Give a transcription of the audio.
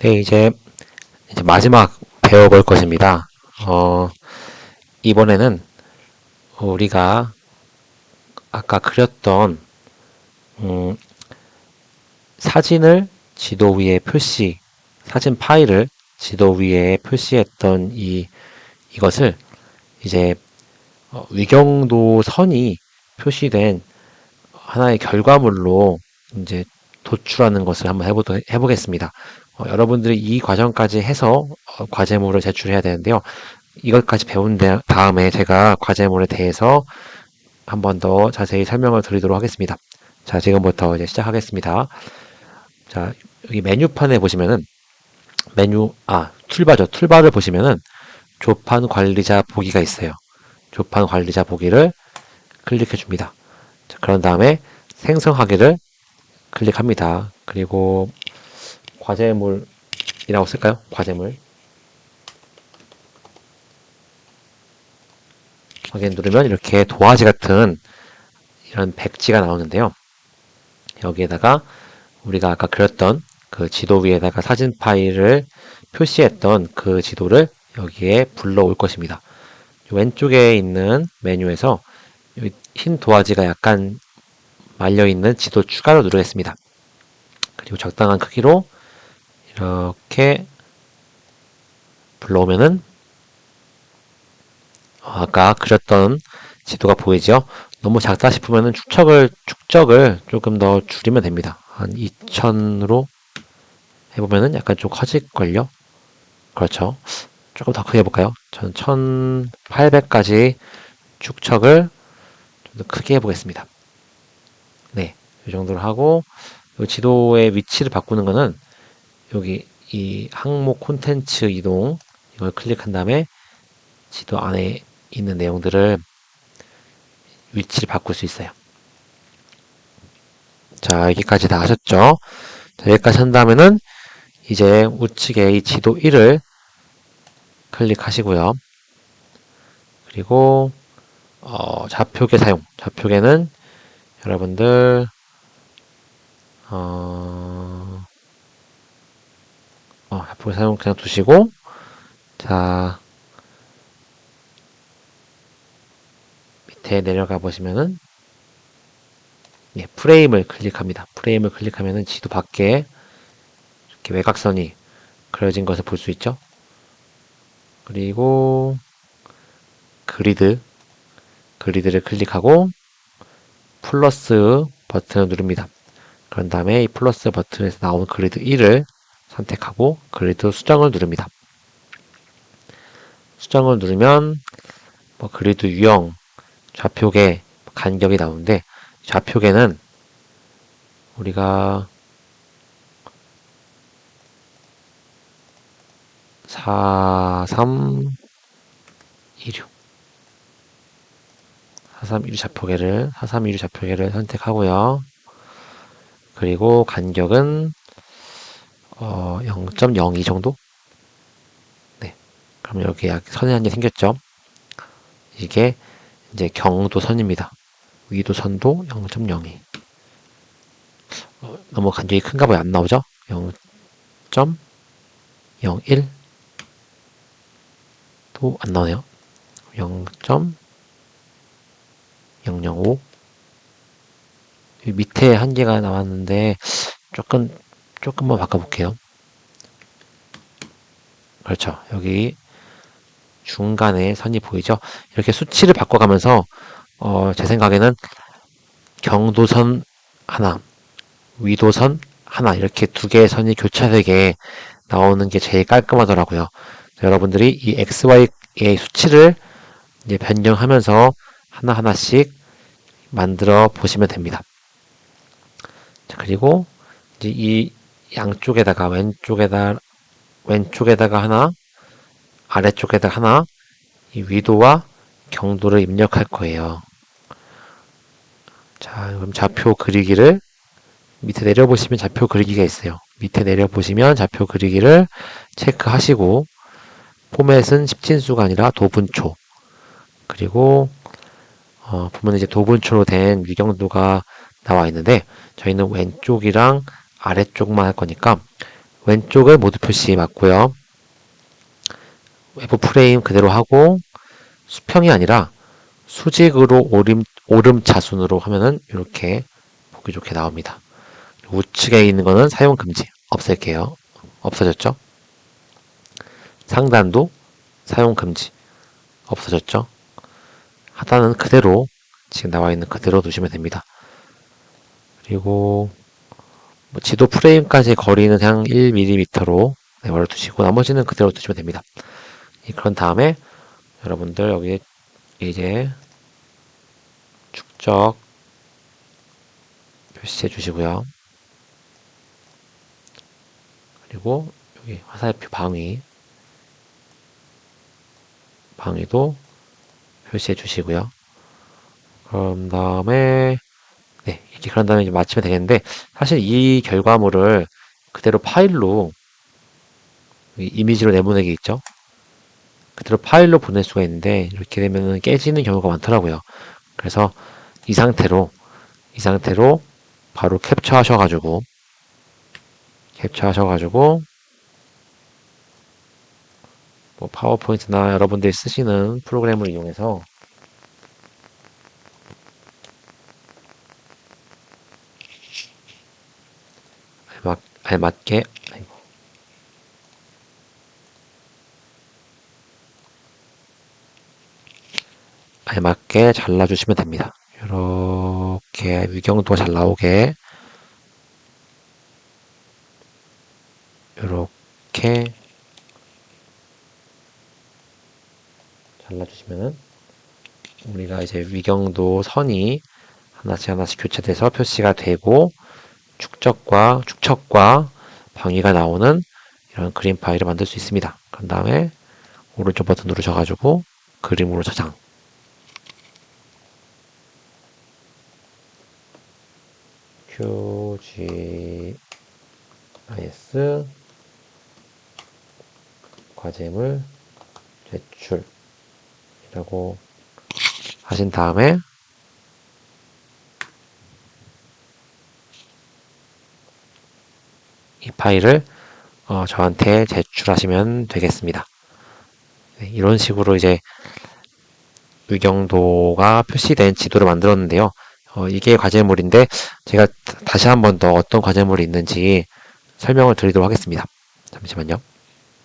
네, 이제, 이제 마지막 배워볼 것입니다. 어, 이번에는 우리가 아까 그렸던, 음, 사진을 지도 위에 표시, 사진 파일을 지도 위에 표시했던 이, 이것을 이제 어, 위경도 선이 표시된 하나의 결과물로 이제 도출하는 것을 한번 해보, 해보겠습니다. 어, 여러분들이 이 과정까지 해서 어, 과제물을 제출해야 되는데요. 이것까지 배운 데- 다음에 제가 과제물에 대해서 한 번 더 자세히 설명을 드리도록 하겠습니다. 자, 지금부터 이제 시작하겠습니다. 자, 여기 메뉴판에 보시면은 메뉴, 아, 툴바죠. 툴바를 보시면은 조판 관리자 보기가 있어요. 조판 관리자 보기를 클릭해 줍니다. 자, 그런 다음에 생성하기를 클릭합니다. 그리고 과제물이라고 쓸까요? 과제물. 확인 누르면 이렇게 도화지 같은 이런 백지가 나오는데요. 여기에다가 우리가 아까 그렸던 그 지도 위에다가 사진 파일을 표시했던 그 지도를 여기에 불러올 것입니다. 왼쪽에 있는 메뉴에서 흰 도화지가 약간 말려있는 지도 추가로 누르겠습니다. 그리고 적당한 크기로 이렇게 불러오면은 어, 아까 그렸던 지도가 보이죠? 너무 작다 싶으면은 축척을 축적을 조금 더 줄이면 됩니다. 한 2000으로 해보면은 약간 좀 커질걸요? 그렇죠. 조금 더 크게 해볼까요? 저는 1800까지 축척을 좀 더 크게 해보겠습니다. 네, 이 정도로 하고 이 지도의 위치를 바꾸는 거는 여기 이 항목 콘텐츠 이동 이걸 클릭한 다음에 지도 안에 있는 내용들을 위치를 바꿀 수 있어요. 자, 여기까지 다 하셨죠? 자, 여기까지 한 다음에는 이제 우측에 이 지도 1을 클릭하시고요. 그리고 어, 좌표계 사용. 좌표계는 여러분들 어, 어, 좌표계 사용 그냥 두시고 자 밑에 내려가 보시면은 예, 프레임을 클릭합니다. 프레임을 클릭하면은 지도 밖에 이렇게 외곽선이 그려진 것을 볼 수 있죠. 그리고 그리드 그리드를 클릭하고 플러스 버튼을 누릅니다. 그런 다음에 이 플러스 버튼에서 나온 그리드 1을 선택하고 그리드 수정을 누릅니다. 수정을 누르면 뭐 그리드 유형, 좌표계, 간격이 나오는데 좌표계는 우리가 4, 3, 2, 6 4316 좌표계를 4316 좌표계를 선택하고요. 그리고 간격은 어, 0.02 정도? 네. 그럼 약 선이 한 개 생겼죠? 이게 이제 경도선입니다. 위도선도 0.02. 어, 너무 간격이 큰가 봐요. 안 나오죠? 0.01도안 나오네요. 0. 005 밑에 한 개가 나왔는데 조금 조금만 바꿔볼게요. 그렇죠. 여기 중간에 선이 보이죠? 이렇게 수치를 바꿔가면서 어, 제 생각에는 경도선 하나, 위도선 하나 이렇게 두 개의 선이 교차되게 나오는 게 제일 깔끔하더라고요. 여러분들이 이 XY의 수치를 이제 변경하면서 하나하나씩 만들어 보시면 됩니다. 자, 그리고 이제 이 양쪽에다가 왼쪽에다 왼쪽에다가 하나, 아래쪽에다 하나, 이 위도와 경도를 입력할 거예요. 자, 그럼 좌표 그리기를 밑에 내려보시면 좌표 그리기가 있어요. 밑에 내려보시면 좌표 그리기를 체크하시고 포맷은 10진수가 아니라 도분초 그리고 어, 보면 이제 도분초로 된 위경도가 나와 있는데 저희는 왼쪽이랑 아래쪽만 할 거니까 왼쪽을 모두 표시 맞고요. 외부 프레임 그대로 하고 수평이 아니라 수직으로 오름, 오름 자순으로 하면은 이렇게 보기 좋게 나옵니다. 우측에 있는 거는 사용 금지. 없앨게요. 없어졌죠? 상단도 사용 금지. 없어졌죠? 하단은 그대로 지금 나와 있는 그대로 두시면 됩니다. 그리고 뭐 지도 프레임까지 거리는 그냥 1mm로 네, 원래 두시고 나머지는 그대로 두시면 됩니다. 그런 다음에 여러분들 여기 이제 축적 표시해 주시고요. 그리고 여기 화살표 방위 방위도 표시해 주시고요. 그런 다음에 네 이렇게 그런 다음에 이제 마치면 되겠는데 사실 이 결과물을 그대로 파일로 이미지로 내보내기 있죠. 그대로 파일로 보낼 수가 있는데 이렇게 되면 깨지는 경우가 많더라고요. 그래서 이 상태로 이 상태로 바로 캡처 하셔가지고 캡처 하셔가지고 뭐 파워포인트나 여러분들이 쓰시는 프로그램을 이용해서 알맞, 알맞게. 알맞게 잘라주시면 됩니다. 이렇게 위경도 잘 나오게 이렇게 잘라주시면은 우리가 이제 위경도 선이 하나씩 하나씩 교체돼서 표시가 되고 축적과 축척과 방위가 나오는 이런 그림 파일을 만들 수 있습니다. 그 다음에 오른쪽 버튼 누르셔가지고 그림으로 저장 QGIS 과제물 제출이라고 하신 다음에 파일을 어, 저한테 제출하시면 되겠습니다. 네, 이런 식으로 이제 위경도가 표시된 지도를 만들었는데요. 어, 이게 과제물인데 제가 다시 한 번 더 어떤 과제물이 있는지 설명을 드리도록 하겠습니다. 잠시만요.